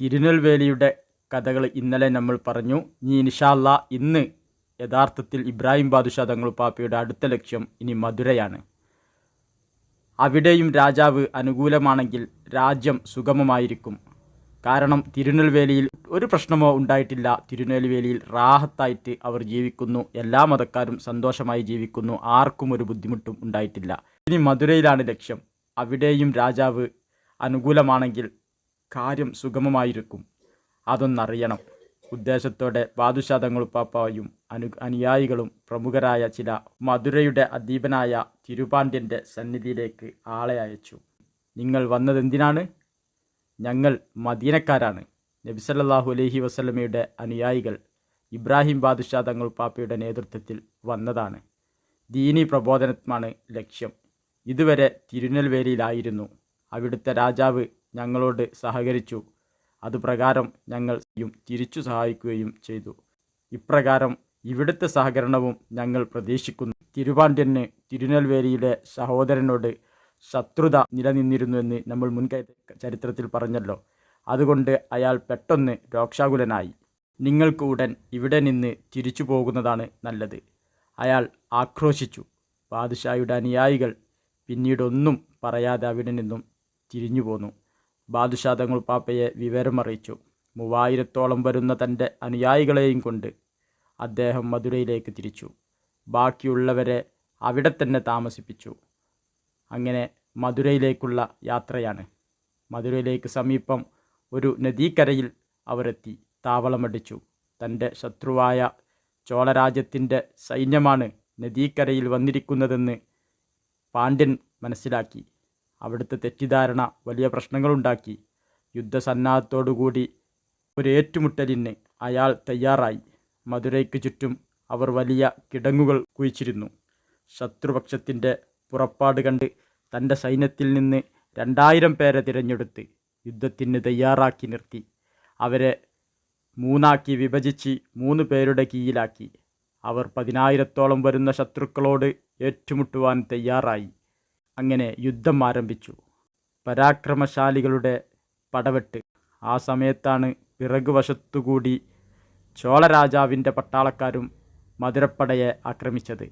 തിരുനെൽവേലിയുടെ കഥകൾ ഇന്നലെ നമ്മൾ പറഞ്ഞു. ഇനി ഇൻഷാല്ല ഇന്ന് യഥാർത്ഥത്തിൽ ഇബ്രാഹിം ബാദുഷാ തങ്ങൾ പാപ്പയുടെ അടുത്ത ലക്ഷ്യം ഇനി മധുരയാണ്. അവിടെയും രാജാവ് അനുകൂലമാണെങ്കിൽ രാജ്യം സുഗമമായിരിക്കും. കാരണം തിരുനെൽവേലിയിൽ ഒരു പ്രശ്നമോ ഉണ്ടായിട്ടില്ല. തിരുനെൽവേലിയിൽ റാഹത്തായിട്ട് അവർ ജീവിക്കുന്നു. എല്ലാ മതക്കാരും സന്തോഷമായി ജീവിക്കുന്നു. ആർക്കും ഒരു ബുദ്ധിമുട്ടും ഉണ്ടായിട്ടില്ല. ഇനി മധുരയിലാണ് ലക്ഷ്യം. അവിടെയും രാജാവ് അനുകൂലമാണെങ്കിൽ കാര്യം സുഗമമായിരിക്കും. അതൊന്നറിയണം. ഉദ്ദേശത്തോടെ ബാദുഷാ തങ്ങളുപ്പാപ്പായും അനു അനുയായികളും പ്രമുഖരായ ചില മധുരയുടെ അധീപനായ തിരുപാണ്ഡ്യന്റെ സന്നിധിയിലേക്ക് ആളെ അയച്ചു. നിങ്ങൾ വന്നതെന്തിനാണ്? ഞങ്ങൾ മദീനക്കാരാണ്. നബിസല്ലാഹു അലഹി വസ്ലമയുടെ അനുയായികൾ ഇബ്രാഹിം ബാദുഷാ പാപ്പയുടെ നേതൃത്വത്തിൽ വന്നതാണ്. ദീനി പ്രബോധനമാണ് ലക്ഷ്യം. ഇതുവരെ തിരുനെൽവേലിയിലായിരുന്നു. അവിടുത്തെ രാജാവ് ഞങ്ങളോട് സഹകരിച്ചു. അതുപ്രകാരം ഞങ്ങൾ തിരിച്ചു സഹായിക്കുകയും ചെയ്തു. ഇപ്രകാരം ഇവിടുത്തെ സഹകരണവും ഞങ്ങൾ പ്രതീക്ഷിക്കുന്നു. തിരുവാണ്ടിന് തിരുനെൽവേലിയിലെ സഹോദരനോട് ശത്രുത നിലനിന്നിരുന്നുവെന്ന് നമ്മൾ മുൻകൈ ചരിത്രത്തിൽ പറഞ്ഞല്ലോ. അതുകൊണ്ട് അയാൾ പെട്ടെന്ന് രോക്ഷാകുലനായി. നിങ്ങൾക്ക് ഉടൻ ഇവിടെ നിന്ന് തിരിച്ചു പോകുന്നതാണ് നല്ലത്. അയാൾ ആക്രോശിച്ചു. ബാദുഷായുടെ അനുയായികൾ പിന്നീടൊന്നും പറയാതെ അവിടെ നിന്നും തിരിഞ്ഞു പോന്നു ബാദുഷാ തങ്ങൾ പാപ്പയെ വിവരമറിയിച്ചു മൂവായിരത്തോളം വരുന്ന തന്റെ അനുയായികളെയും കൊണ്ട് അദ്ദേഹം മധുരയിലേക്ക് തിരിച്ചു. ബാക്കിയുള്ളവരെ അവിടെ തന്നെ താമസിപ്പിച്ചു. അങ്ങനെ മധുരയിലേക്കുള്ള യാത്രയാണ്. മധുരയിലേക്ക് സമീപം ഒരു നദീക്കരയിൽ അവരെത്തി. താവളമടിച്ചു. തന്റെ ശത്രുവായ ചോളരാജ്യത്തിന്റെ സൈന്യമാണ് നദീക്കരയിൽ വന്നിരിക്കുന്നതെന്ന് പാണ്ഡ്യൻ മനസ്സിലാക്കി. അവിടുത്തെ തെറ്റിദ്ധാരണ വലിയ പ്രശ്നങ്ങളുണ്ടാക്കി. യുദ്ധസന്നാഹത്തോടുകൂടി ഒരു ഏറ്റുമുട്ടലിന് അയാൾ തയ്യാറായി. മധുരയ്ക്ക് ചുറ്റും അവർ വലിയ കിടങ്ങുകൾ കുഴിച്ചിരുന്നു. ശത്രുപക്ഷത്തിന്റെ പുറപ്പാട് കണ്ട് തന്റെ സൈന്യത്തിൽ നിന്ന് രണ്ടായിരം പേരെ തിരഞ്ഞെടുത്ത് യുദ്ധത്തിന് തയ്യാറാക്കി നിർത്തി. അവരെ മൂന്നാക്കി വിഭജിച്ച് മൂന്ന് പേരുടെ കീഴിലാക്കി. അവർ പതിനായിരത്തോളം വരുന്ന ശത്രുക്കളോട് ഏറ്റുമുട്ടുവാൻ തയ്യാറായി. അങ്ങനെ യുദ്ധം ആരംഭിച്ചു. പരാക്രമശാലികളുടെ പടവെട്ട്. ആ സമയത്താണ് പിറകുവശത്തുകൂടി ചോളരാജാവിന്റെ പട്ടാളക്കാരും മധുരപ്പടയെ ആക്രമിച്ചത്.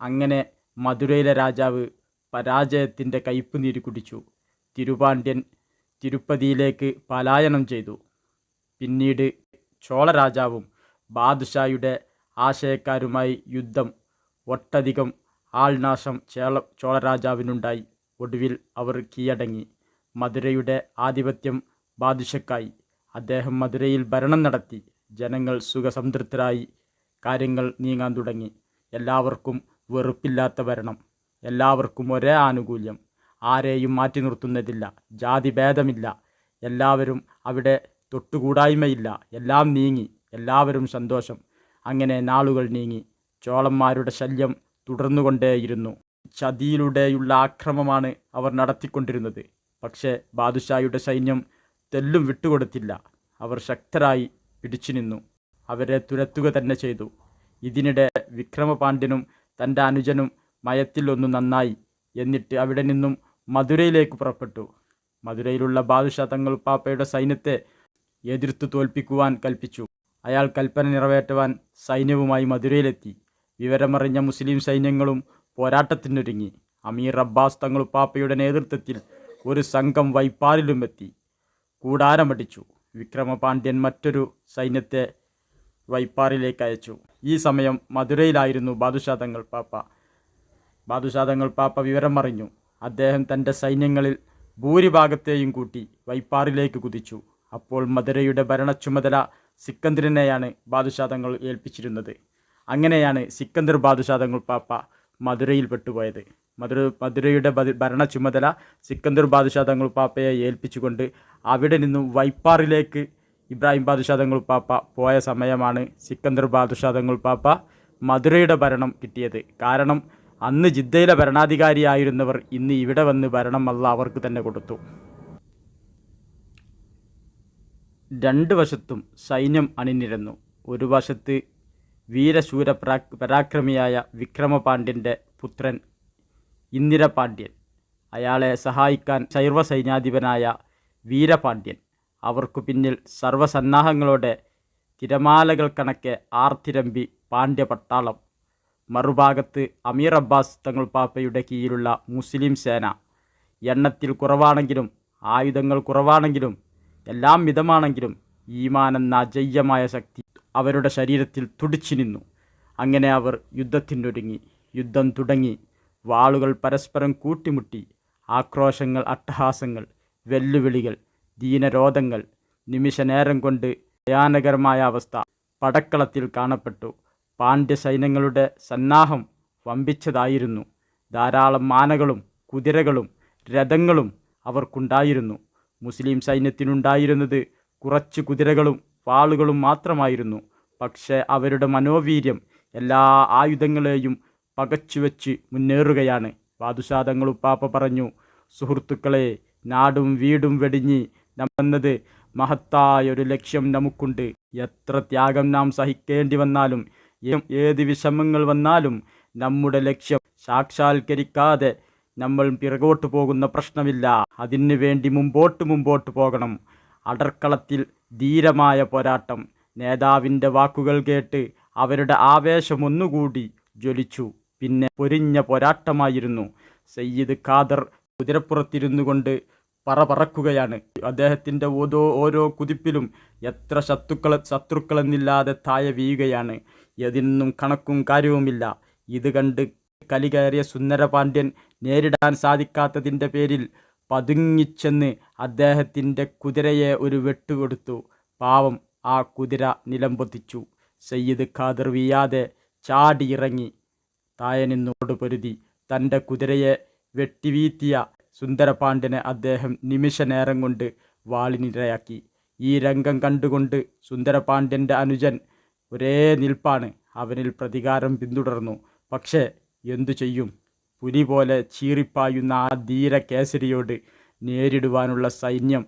അങ്ങനെ മധുരയിലെ രാജാവ് പരാജയത്തിന്റെ കയ്പുനീര് കുടിച്ചു. തിരുപാണ്ഡ്യൻ തിരുപ്പതിയിലേക്ക് പലായനം ചെയ്തു. പിന്നീട് ചോളരാജാവും ബാദുഷായുടെ ആശയക്കാരുമായി യുദ്ധം ഒട്ടധികം ആൾനാശം ചേള ചോളരാജാവിനുണ്ടായി. ഒടുവിൽ അവർ കീഴടങ്ങി. മധുരയുടെ ആധിപത്യം ബാദുഷക്കായി അദ്ദേഹം മധുരയിൽ ഭരണം നടത്തി. ജനങ്ങൾ സുഖസംതൃപ്തരായി. കാര്യങ്ങൾ നീങ്ങാൻ തുടങ്ങി. എല്ലാവർക്കും വെറുപ്പില്ലാത്ത ഭരണം. എല്ലാവർക്കും ഒരേ ആനുകൂല്യം. ആരെയും മാറ്റി നിർത്തുന്നതില്ല. ജാതി ഭേദമില്ല. എല്ലാവരും അവിടെ തൊട്ടുകൂടായ്മയില്ല. എല്ലാം നീങ്ങി. എല്ലാവരും സന്തോഷം. അങ്ങനെ നാളുകൾ നീങ്ങി. ചോളന്മാരുടെ ശല്യം തുടർന്നുകൊണ്ടേയിരുന്നു. ചതിയിലൂടെയുള്ള ആക്രമമാണ് അവർ നടത്തിക്കൊണ്ടിരുന്നത്. പക്ഷേ ബാദുഷായുടെ സൈന്യം തെല്ലും വിട്ടുകൊടുത്തില്ല. അവർ ശക്തരായി പിടിച്ചു നിന്നു അവരെ തുരത്തുക തന്നെ ചെയ്തു. ഇതിനിടെ വിക്രമപാണ്ഡ്യനും തന്റെ അനുജനും മയത്തിൽ ഒന്ന് നന്നായി എന്നിട്ട് അവിടെ നിന്നും മധുരയിലേക്ക് പുറപ്പെട്ടു. മധുരയിലുള്ള ബാദുഷാ തങ്ങൾ പാപ്പയുടെ സൈന്യത്തെ എതിർത്തു തോൽപ്പിക്കുവാൻ കൽപ്പിച്ചു. അയാൾ കൽപ്പന നിറവേറ്റുവാൻ സൈന്യവുമായി മധുരയിലെത്തി. വിവരമറിഞ്ഞ മുസ്ലിം സൈന്യങ്ങളും പോരാട്ടത്തിനൊരുങ്ങി. അമീർ അബ്ബാസ് തങ്ങളുപ്പാപ്പയുടെ നേതൃത്വത്തിൽ ഒരു സംഘം വൈപ്പാറിലും എത്തി. കൂടാരമടിച്ചു. വിക്രമപാണ്ഡ്യൻ മറ്റൊരു സൈന്യത്തെ വൈപ്പാറിലേക്ക് അയച്ചു. ഈ സമയം മധുരയിലായിരുന്നു ബാദുഷാ തങ്ങൾ പാപ്പ. ബാദുഷാ തങ്ങൾ പാപ്പ വിവരം അറിഞ്ഞു അദ്ദേഹം തന്റെ സൈന്യങ്ങളിൽ ഭൂരിഭാഗത്തെയും കൂട്ടി വൈപ്പാറിലേക്ക് കുതിച്ചു. അപ്പോൾ മധുരയുടെ ഭരണച്ചുമതല സിക്കന്ദറിനെയാണ് ബാദുഷാ തങ്ങൾ ഏൽപ്പിച്ചിരുന്നത്. അങ്ങനെയാണ് സിക്കന്ദർ ബാദുഷാ തങ്ങൾ പാപ്പ മധുരയിൽ പെട്ടുപോയത്. മധുര മധുരയുടെ ഭരണ ചുമതല സിക്കന്ദർ ബാദുഷാ തങ്ങൾ പാപ്പയെ ഏൽപ്പിച്ചുകൊണ്ട് അവിടെ നിന്നും വൈപ്പാറിലേക്ക് ഇബ്രാഹിം ബാദുഷാ തങ്ങൾ പാപ്പ പോയ സമയമാണ് സിക്കന്ദർ ബാദുഷാ തങ്ങൾ പാപ്പ മധുരയുടെ ഭരണം കിട്ടിയത്. കാരണം അന്ന് ജിദ്ദയിലെ ഭരണാധികാരിയായിരുന്നവർ ഇന്ന് ഇവിടെ വന്ന് ഭരണം അല്ല അവർക്ക് തന്നെ കൊടുത്തു. രണ്ട് വശത്തും സൈന്യം അണിനിരന്നു. ഒരു വശത്ത് വീരശൂര പരാ- പരാക്രമിയായ വിക്രമപാണ്ഡ്യന്റെ പുത്രൻ ഇന്ദിരപാണ്ഡ്യൻ. അയാളെ സഹായിക്കാൻ ശൈർവ സൈന്യാധിപനായ വീരപാണ്ഡ്യൻ. അവർക്കു പിന്നിൽ സർവസന്നാഹങ്ങളോടെ തിരമാലകൾ കണക്കെ ആർത്തിരമ്പി പാണ്ഡ്യപട്ടാളം. മറുഭാഗത്ത് അമീർ അബ്ബാസ് തങ്ങൾ പാപ്പയുടെ കീഴിലുള്ള മുസ്ലിം സേന. എണ്ണത്തിൽ കുറവാണെങ്കിലും ആയുധങ്ങൾ കുറവാണെങ്കിലും എല്ലാം മിതമാണെങ്കിലും ഈമാനെന്ന അജയ്യമായ ശക്തി അവരുടെ ശരീരത്തിൽ തുടിച്ചു നിന്നു. അങ്ങനെ അവർ യുദ്ധത്തിനൊരുങ്ങി. യുദ്ധം തുടങ്ങി. വാളുകൾ പരസ്പരം കൂട്ടിമുട്ടി. ആക്രോശങ്ങൾ അട്ടഹാസങ്ങൾ വെല്ലുവിളികൾ ദീനരോധങ്ങൾ നിമിഷനേരം കൊണ്ട് ഭയാനകരമായ അവസ്ഥ പടക്കളത്തിൽ കാണപ്പെട്ടു. പാണ്ഡ്യ സൈന്യങ്ങളുടെ സന്നാഹം വമ്പിച്ചതായിരുന്നു. ധാരാളം മാനകളും കുതിരകളും രഥങ്ങളും അവർക്കുണ്ടായിരുന്നു. മുസ്ലിം സൈന്യത്തിനുണ്ടായിരുന്നത് കുറച്ച് കുതിരകളും വാളുകളും മാത്രമായിരുന്നു. പക്ഷേ അവരുടെ മനോവീര്യം എല്ലാ ആയുധങ്ങളെയും പകച്ചുവെച്ച് മുന്നേറുകയാണ്. പാതുഷാദങ്ങളുപ്പാപ്പ പറഞ്ഞു സുഹൃത്തുക്കളെ നാടും വീടും വെടിഞ്ഞ് നമ്മെന്നത് മഹത്തായൊരു ലക്ഷ്യം നമുക്കുണ്ട്. എത്ര ത്യാഗം നാം സഹിക്കേണ്ടി വന്നാലും ഏത് വിഷമങ്ങൾ വന്നാലും നമ്മുടെ ലക്ഷ്യം സാക്ഷാത്കരിക്കാതെ നമ്മൾ പിറകോട്ട് പോകുന്ന പ്രശ്നമില്ല. അതിനു വേണ്ടി മുമ്പോട്ട് മുമ്പോട്ട് പോകണം. അടർക്കളത്തിൽ ധീരമായ പോരാട്ടം. നേതാവിന്റെ വാക്കുകൾ കേട്ട് അവരുടെ ആവേശം ഒന്നുകൂടി ജ്വലിച്ചു. പിന്നെ പൊരിഞ്ഞ പോരാട്ടമായിരുന്നു. സയ്യിദ് ഖാദർ കുതിരപ്പുറത്തിരുന്നു കൊണ്ട് പറ പറക്കുകയാണ്. അദ്ദേഹത്തിന്റെ ഓരോ ഓരോ കുതിപ്പിലും എത്ര ശത്രുക്കൾ ശത്രുക്കളെന്നില്ലാതെ താഴെ വീഴുകയാണ്. എതിനൊന്നും കണക്കും കാര്യവുമില്ല. ഇത് കണ്ട് കലികയറിയ സുന്ദരപാണ്ഡ്യൻ നേരിടാൻ സാധിക്കാത്തതിന്റെ പേരിൽ പതുങ്ങിച്ചെന്ന് അദ്ദേഹത്തിന്റെ കുതിരയെ ഒരു വെട്ടുകൊടുത്തു. പാവം ആ കുതിര നിലംപൊത്തിച്ചു സയ്യിദ് ഖാദർ വീയാതെ ചാടിയിറങ്ങി താഴെ നിന്നോട് പൊരുതി. തന്റെ കുതിരയെ വെട്ടിവീത്തിയ സുന്ദരപാണ്ഡ്യനെ അദ്ദേഹം നിമിഷനേരം കൊണ്ട് വാളിനിരയാക്കി. ഈ രംഗം കണ്ടുകൊണ്ട് സുന്ദരപാണ്ഡ്യന്റെ അനുജൻ ഒരേ നിൽപ്പാണ്. അവനിൽ പ്രതികാരം പിന്തുടർന്നു. പക്ഷേ എന്തു ചെയ്യും? പുലി പോലെ ചീറിപ്പായുന്ന ആ ധീര കേസരിയോട് നേരിടുവാനുള്ള സൈന്യം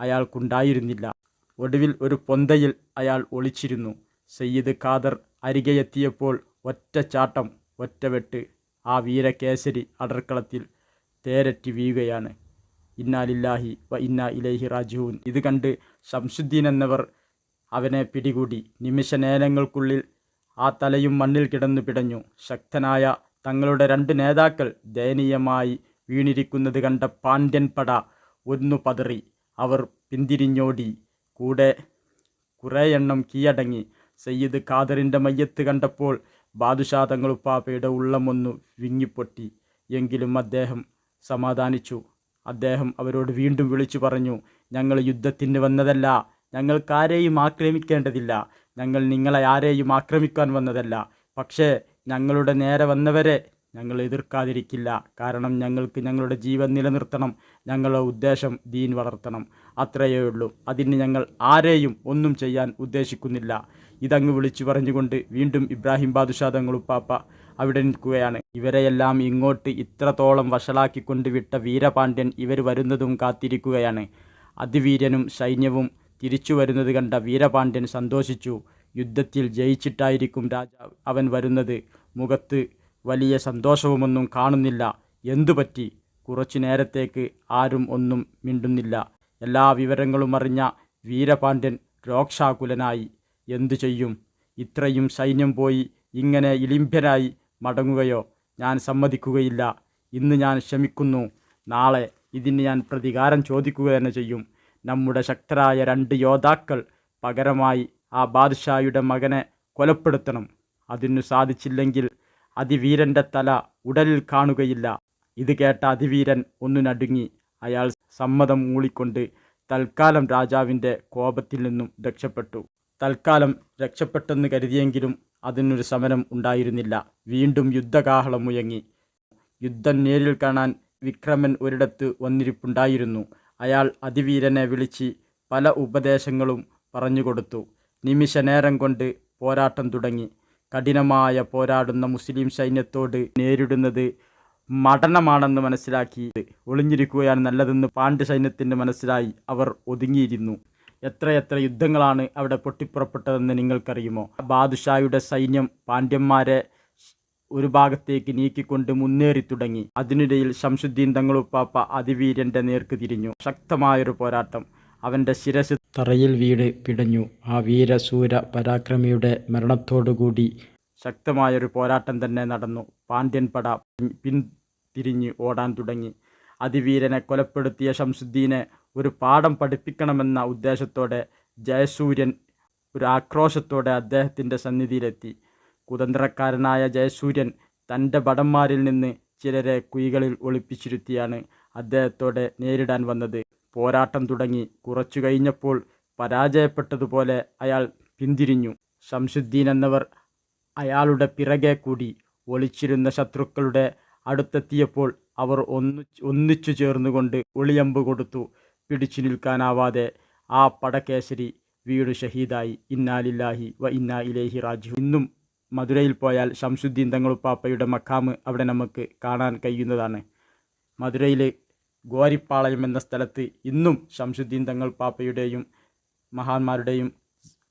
അയാൾക്കുണ്ടായിരുന്നില്ല. ഒടുവിൽ ഒരു പൊന്തയിൽ അയാൾ ഒളിച്ചിരുന്നു. സയ്യിദ് ഖാദർ അരികെയെത്തിയപ്പോൾ ഒറ്റ ചാട്ടം ഒറ്റവെട്ട് ആ വീരകേസരി അടർക്കളത്തിൽ തേരറ്റി വീഴുകയാണ്. ഇന്നാലില്ലാഹി വ ഇന്നാ ഇലൈഹി റാജുവിൻ ഇത് കണ്ട് ശംസുദ്ദീൻ എന്നവർ അവനെ പിടികൂടി. നിമിഷനേരങ്ങൾക്കുള്ളിൽ ആ തലയും മണ്ണിൽ കിടന്നു പിടഞ്ഞു. ശക്തനായ തങ്ങളുടെ രണ്ട് നേതാക്കൾ ദയനീയമായി വീണിരിക്കുന്നത് കണ്ട പാണ്ഡ്യൻപട ഒന്നു പതറി. അവർ പിന്തിരിഞ്ഞോടി. കൂടെ കുറേ എണ്ണം കീഴടങ്ങി. സയ്യിദ് ഖാദറിന്റെ മയ്യത്ത് കണ്ടപ്പോൾ ബാദുഷാ തങ്ങളുപ്പാപ്പയുടെ ഉള്ളമൊന്നു വിങ്ങിപ്പൊട്ടി. എങ്കിലും അദ്ദേഹം സമാധാനിച്ചു. അദ്ദേഹം അവരോട് വീണ്ടും വിളിച്ചു പറഞ്ഞു ഞങ്ങൾ യുദ്ധത്തിന് വന്നതല്ല. ഞങ്ങൾക്കാരെയും ആക്രമിക്കേണ്ടതില്ല. ഞങ്ങൾ നിങ്ങളെ ആരെയും ആക്രമിക്കാൻ വന്നതല്ല. പക്ഷേ ഞങ്ങളുടെ നേരെ വന്നവരെ ഞങ്ങൾ എതിർക്കാതിരിക്കില്ല. കാരണം ഞങ്ങൾക്ക് ഞങ്ങളുടെ ജീവൻ നിലനിർത്തണം. ഞങ്ങളുടെ ഉദ്ദേശം ദീൻ വളർത്തണം. അത്രയേ ഉള്ളൂ. അതിന് ഞങ്ങൾ ആരെയും ഒന്നും ചെയ്യാൻ ഉദ്ദേശിക്കുന്നില്ല. ഇതങ്ങ് വിളിച്ചു പറഞ്ഞുകൊണ്ട് വീണ്ടും ഇബ്രാഹിം ബാദുഷാ തങ്ങളുപ്പാപ്പ അവിടെ നിൽക്കുകയാണ്. ഇവരെയെല്ലാം ഇങ്ങോട്ട് ഇത്രത്തോളം വഷളാക്കിക്കൊണ്ട് വിട്ട വീരപാണ്ഡ്യൻ ഇവർ വരുന്നതും കാത്തിരിക്കുകയാണ്. അതിവീര്യനും സൈന്യവും തിരിച്ചു വരുന്നത് കണ്ട വീരപാണ്ഡ്യൻ സന്തോഷിച്ചു. യുദ്ധത്തിൽ ജയിച്ചിട്ടായിരിക്കും രാജാവ് അവൻ വരുന്നത്. മുഖത്ത് വലിയ സന്തോഷവുമൊന്നും കാണുന്നില്ല. എന്തുപറ്റി? കുറച്ചു നേരത്തേക്ക് ആരും ഒന്നും മിണ്ടുന്നില്ല. എല്ലാ വിവരങ്ങളും അറിഞ്ഞ വീരപാണ്ഡ്യൻ രോക്ഷാകുലനായി. എന്തു ചെയ്യും? ഇത്രയും സൈന്യം പോയി ഇങ്ങനെ ഇളിംഭ്യനായി മടങ്ങുകയോ? ഞാൻ സമ്മതിക്കുകയില്ല. ഇന്ന് ഞാൻ ക്ഷമിക്കുന്നു. നാളെ ഇതിന് ഞാൻ പ്രതികാരം ചോദിക്കുക തന്നെ ചെയ്യും. നമ്മുടെ ശക്തരായ രണ്ട് യോദ്ധാക്കൾ പകരമായി ആ ബാദ്ഷായുടെ മകനെ കൊലപ്പെടുത്തണം. അതിനു സാധിച്ചില്ലെങ്കിൽ അതിവീരന്റെ തല ഉടലിൽ കാണുകയില്ല. ഇത് കേട്ട അതിവീരൻ ഒന്നു നടുങ്ങി. അയാൾ സമ്മതം മൂളിക്കൊണ്ട് തൽക്കാലം രാജാവിന്റെ കോപത്തിൽ നിന്നും രക്ഷപ്പെട്ടു. തൽക്കാലം രക്ഷപ്പെട്ടെന്ന് കരുതിയെങ്കിലും അതിനൊരു സമരം ഉണ്ടായിരുന്നില്ല. വീണ്ടും യുദ്ധകാഹളം മുയങ്ങി യുദ്ധം നേരിൽ കാണാൻ വിക്രമൻ ഒരിടത്ത് വന്നിരിപ്പുണ്ടായിരുന്നു. അയാൾ അതിവീരനെ വിളിച്ച് പല ഉപദേശങ്ങളും പറഞ്ഞുകൊടുത്തു നിമിഷനേരം കൊണ്ട് പോരാട്ടം തുടങ്ങി. കഠിനമായ പോരാടുന്ന മുസ്ലിം സൈന്യത്തോട് നേരിടുന്നത് മടനമാണെന്ന് മനസ്സിലാക്കി. ഒളിഞ്ഞിരിക്കുകയാണ് നല്ലതെന്ന് പാണ്ഡ്യ സൈന്യത്തിന് മനസ്സിലായി അവർ ഒതുങ്ങിയിരുന്നു. എത്രയെത്ര യുദ്ധങ്ങളാണ് അവിടെ പൊട്ടിപ്പുറപ്പെട്ടതെന്ന് നിങ്ങൾക്കറിയുമോ? ബാദുഷായുടെ സൈന്യം പാണ്ഡ്യന്മാരെ ഒരു ഭാഗത്തേക്ക് നീക്കിക്കൊണ്ട് മുന്നേറി തുടങ്ങി. അതിനിടയിൽ ശംസുദ്ദീൻ തങ്ങളുപ്പാപ്പ അതിവീരന്റെ നേർക്ക് തിരിഞ്ഞു. ശക്തമായൊരു പോരാട്ടം. അവന്റെ ശിരസ് തറയിൽ വീട് പിടഞ്ഞു. ആ വീരസൂര പരാക്രമിയുടെ മരണത്തോടുകൂടി ശക്തമായൊരു പോരാട്ടം തന്നെ നടന്നു. പാണ്ഡ്യൻ പട പിന്തിരിഞ്ഞ് ഓടാൻ തുടങ്ങി. അതിവീരനെ കൊലപ്പെടുത്തിയ ശംസുദ്ദീനെ ഒരു പാഠം പഠിപ്പിക്കണമെന്ന ഉദ്ദേശത്തോടെ ജയസൂര്യൻ ഒരു ആക്രോശത്തോടെ അദ്ദേഹത്തിന്റെ സന്നിധിയിലെത്തി. കുതന്ത്രക്കാരനായ ജയസൂര്യൻ തന്റെ ഭടന്മാരിൽ നിന്ന് ചിലരെ കുയികളിൽ ഒളിപ്പിച്ചിരുത്തിയാണ്. അദ്ദേഹത്തോടെ നേരിടാൻ വന്നത്. പോരാട്ടം തുടങ്ങി കുറച്ചു കഴിഞ്ഞപ്പോൾ പരാജയപ്പെട്ടതുപോലെ അയാൾ പിന്തിരിഞ്ഞു. ശംസുദ്ദീൻ എന്നവർ അയാളുടെ പിറകെ കൂടി ഒളിച്ചിരുന്ന ശത്രുക്കളുടെ അടുത്തെത്തിയപ്പോൾ അവർ ഒന്നു ഒന്നിച്ചു ചേർന്നുകൊണ്ട് ഒളിയമ്പ് കൊടുത്തു. പിടിച്ചു നിൽക്കാനാവാതെ ആ പടക്കേശരി വീട് ഷഹീദായി. ഇന്നാലില്ലാഹി വ ഇന്നാ ഇലേഹി റാജു ഇന്നും മധുരയിൽ പോയാൽ ശംസുദ്ദീൻ തങ്ങളുപ്പാപ്പയുടെ മക്കാമ് അവിടെ നമുക്ക് കാണാൻ കഴിയുന്നതാണ്. മധുരയിൽ ഗോരിപ്പാളയം എന്ന സ്ഥലത്ത് ഇന്നും ശംസുദ്ദീൻ തങ്ങൾ പാപ്പയുടെയും മഹാന്മാരുടെയും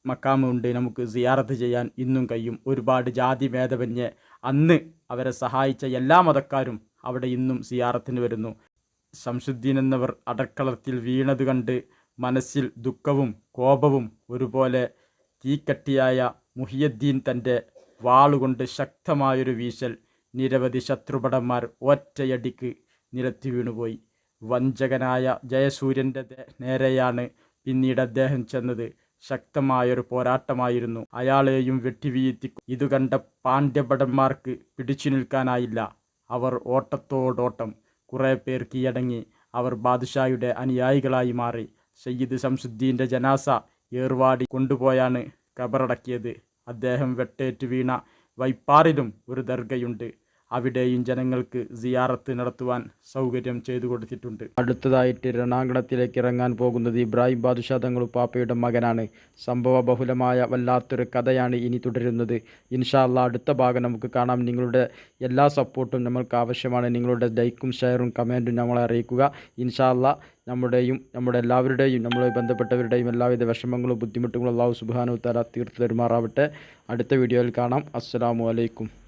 മക്കാമുണ്ട് നമുക്ക് സിയാറത്ത് ചെയ്യാൻ ഇന്നും കഴിയും. ഒരുപാട് ജാതി ഭേദമന്യേ അന്ന് അവരെ സഹായിച്ച എല്ലാ മതക്കാരും അവിടെ ഇന്നും സിയാറത്തിന് വരുന്നു. ശംസുദ്ദീൻ എന്നവർ അടക്കളത്തിൽ വീണത് കണ്ട് മനസ്സിൽ ദുഃഖവും കോപവും ഒരുപോലെ തീക്കട്ടിയായ മുഹിയദ്ദീൻ തന്റെ വാളുകൊണ്ട് ശക്തമായൊരു വീശൽ നിരവധി ശത്രുപടന്മാർ ഒറ്റയടിക്ക് നിരത്തി വീണുപോയി. വഞ്ചകനായ ജയസൂര്യന്റെ നേരെയാണ് പിന്നീട് അദ്ദേഹം ചെന്നത്. ശക്തമായൊരു പോരാട്ടമായിരുന്നു. അയാളെയും വെട്ടിവീഴ്ത്തി ഇതു കണ്ട പാണ്ഡ്യഭടന്മാർക്ക് പിടിച്ചു നിൽക്കാനായില്ല. അവർ ഓട്ടത്തോടോട്ടം കുറേ പേർ കീഴടങ്ങി. അവർ ബാദുഷായുടെ അനുയായികളായി മാറി. സയ്യിദ് ശംസുദ്ദീന്റെ ജനാസ ഏർവാടി കൊണ്ടുപോയാണ് കബറടക്കിയത്. അദ്ദേഹം വെട്ടേറ്റ് വീണ വൈപ്പാറിലും ഒരു ദർഗയുണ്ട്. അവിടെയും ജനങ്ങൾക്ക് സിയാറത്ത് നടത്തുവാൻ സൗകര്യം ചെയ്തു കൊടുത്തിട്ടുണ്ട്. അടുത്തതായിട്ട് രണാങ്കണത്തിലേക്ക് ഇറങ്ങാൻ പോകുന്നത് ഇബ്രാഹിം ബാദുഷാ തങ്ങളുപ്പാപ്പയുടെ പാപ്പയുടെ മകനാണ്. സംഭവ ബഹുലമായ വല്ലാത്തൊരു കഥയാണ് ഇനി തുടരുന്നത്. ഇൻഷാല്ല അടുത്ത ഭാഗം നമുക്ക് കാണാം. നിങ്ങളുടെ എല്ലാ സപ്പോർട്ടും നമ്മൾക്ക് ആവശ്യമാണ്. നിങ്ങളുടെ ലൈക്കും ഷെയറും കമന്റും നമ്മളെ അറിയിക്കുക. ഇൻഷാല്ല നമ്മുടെയും നമ്മുടെ എല്ലാവരുടെയും നമ്മളെ ബന്ധപ്പെട്ടവരുടെയും എല്ലാവിധ വിഷമങ്ങളും ബുദ്ധിമുട്ടുകളും അള്ളാഹു സുബാനു തല തീർത്തു തരുമാറാവട്ടെ. അടുത്ത വീഡിയോയിൽ കാണാം. അസ്സലാമു അലൈക്കും.